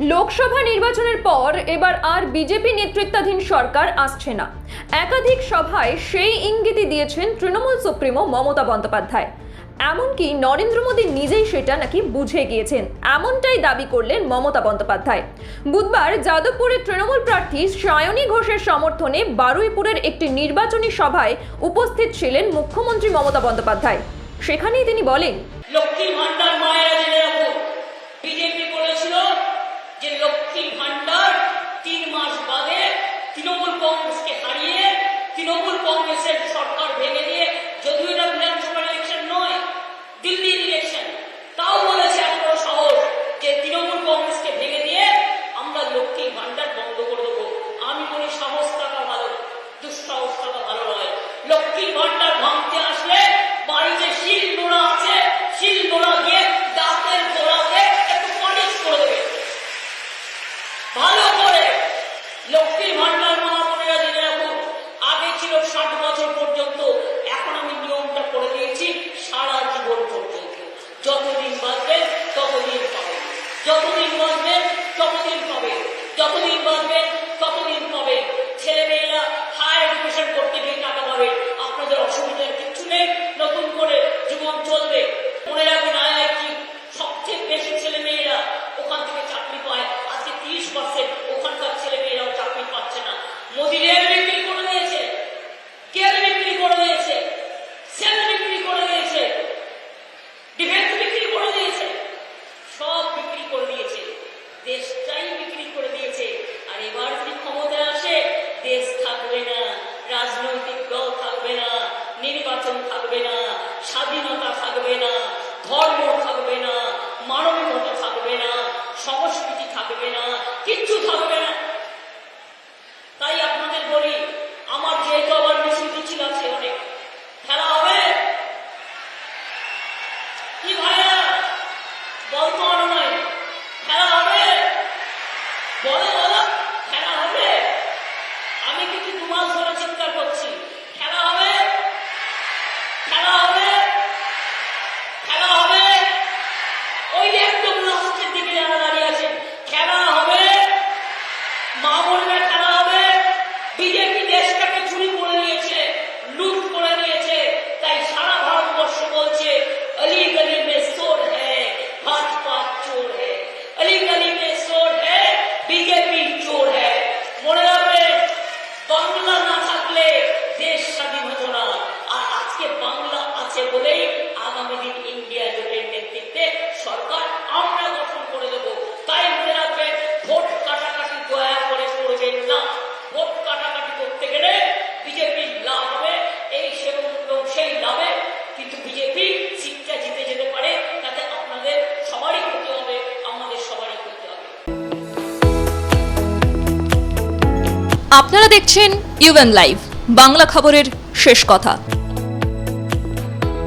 লোকসভা নির্বাচনের পর এবার আর বিজেপি নেতৃত্বাধীন সরকার আসছে না। একাধিক সভায় সেই ইঙ্গিতই দিয়েছেন তৃণমূল সুপ্রিমো মমতা বন্দ্যোপাধ্যায়। এমনকি নরেন্দ্র মোদী নিজেই সেটা নাকি বুঝে গিয়েছেন। এমনটাই দাবি করলেন মমতা বন্দ্যোপাধ্যায়। বুধবার যাদবপুরের তৃণমূল প্রার্থী সায়নী ঘোষের সমর্থনে বারুইপুরের একটি নির্বাচনী সভায় উপস্থিত ছিলেন মুখ্যমন্ত্রী মমতা বন্দ্যোপাধ্যায়। সেখানেই তিনি বলেন Lakshmi Bhandar BJP working on রাজনৈতিক দল থাকবে না, নির্বাচন থাকবে না, স্বাধীনতা থাকবে না, ধর্ম থাকবে না, মানবিকতা থাকবে না, সংস্কৃতি থাকবে না, কিচ্ছু থাকবে সেই লাভে কিন্তু বিজেপি সিটটা জিতে যেতে পারে, তাতে আপনাদের সবারই ক্ষতি হবে, আমাদের সবারই ক্ষতি হবে। আপনারা দেখছেন ইউএন লাইভ বাংলা খবরের শেষ কথা।